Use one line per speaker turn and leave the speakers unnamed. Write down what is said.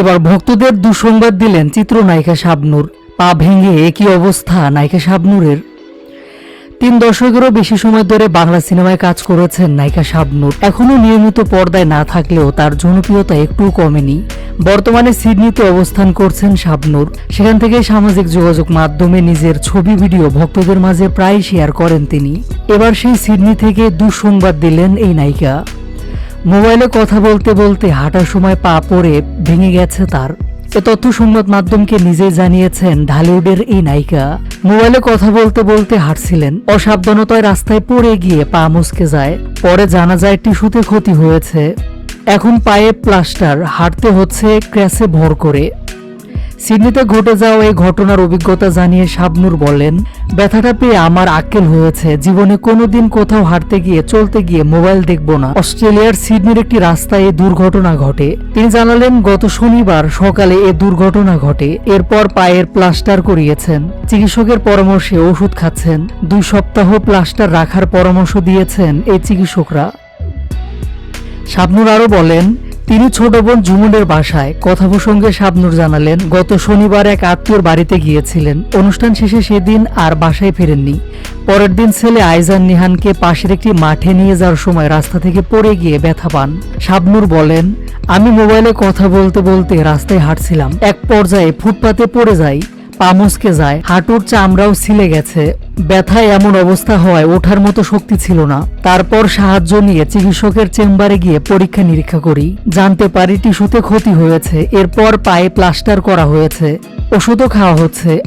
এবার ভক্তদের দুঃসংবাদ দিলেন চিত্রনায়িকা শাবনূর। পা ভেঙে একই অবস্থা নায়িকা শাবনূরের। তিন দশকেরও বেশি সময় ধরে বাংলা সিনেমায় কাজ করেছেন নায়িকা শাবনূর। এখনও নিয়মিত পর্দায় না থাকলেও তার জনপ্রিয়তা একটুও কমেনি। বর্তমানে সিডনিতে অবস্থান করছেন শাবনূর। সেখান থেকে সামাজিক যোগাযোগ মাধ্যমে নিজের ছবি, ভিডিও ভক্তদের মাঝে প্রায় শেয়ার করেন তিনি। এবার সেই সিডনি থেকে দুঃসংবাদ দিলেন এই নায়িকা। মোবাইলে কথা বলতে বলতে হাঁটার সময় পা পড়ে ভেঙে গেছে তার। এ তথ্য সংবাদ মাধ্যমকে নিজেই জানিয়েছেন ঢালিউডের এই নায়িকা। মোবাইলে কথা বলতে বলতে হাঁটছিলেন। অসাবধানতায় রাস্তায় পড়ে গিয়ে পা মুসকে যায়। পরে জানা যায় টিস্যুতে ক্ষতি হয়েছে। এখন পায়ে প্লাস্টার, হাঁটতে হচ্ছে ক্র্যাশে ভর করে। সিডনিতে ঘটে যাওয়া এই ঘটনার অভিজ্ঞতা জানিয়ে শাবনুর বলেন, ব্যথাটা পেয়ে আমার আক্কেল হয়েছে। জীবনে কোনোদিন কোথাও হাঁটতে গিয়ে, চলতে গিয়ে মোবাইল দেখব না। অস্ট্রেলিয়ার সিডনির একটি রাস্তায় এই দুর্ঘটনা ঘটে। তিনি জানালেন, গত শনিবার সকালে এ দুর্ঘটনা ঘটে। এরপর পায়ের প্লাস্টার করিয়েছেন। চিকিৎসকের পরামর্শে ওষুধ খাচ্ছেন। দুই সপ্তাহ প্লাস্টার রাখার পরামর্শ দিয়েছেন এই চিকিৎসকরা। শাবনুর আরও বলেন তিনি ছোট বোন ঝুমুনের বাসায় কথা প্রসঙ্গে শাবনুর জানালেন, গত শনিবার এক আত্মীয়র বাড়িতে গিয়েছিলেন। অনুষ্ঠান শেষে সেদিন আর বাসায় ফেরেননি। পরের দিন ছেলে আইজান নিহানকে পাশের একটি মাঠে নিয়ে যাওয়ার সময় রাস্তা থেকে পড়ে গিয়ে ব্যথা পান। শাবনুর বলেন, আমি মোবাইলে কথা বলতে বলতে রাস্তায় হাঁটছিলাম। এক পর্যায়ে ফুটপাতে পড়ে যাই। পা মুচকে যায়। হাঁটুর চামড়াও ছিলে গেছে। ব্যথায় এমন অবস্থা হওয়ায় ওঠার মতো শক্তি ছিল না। তারপর সাহায্য নিয়ে চিকিৎসকের চেম্বারে গিয়ে পরীক্ষা নিরীক্ষা করি। জানতে পারি টিস্যুতে ক্ষতি হয়েছে। এরপর পায়ে প্লাস্টার করা হয়েছে। ওষুধও খাওয়া হচ্ছে।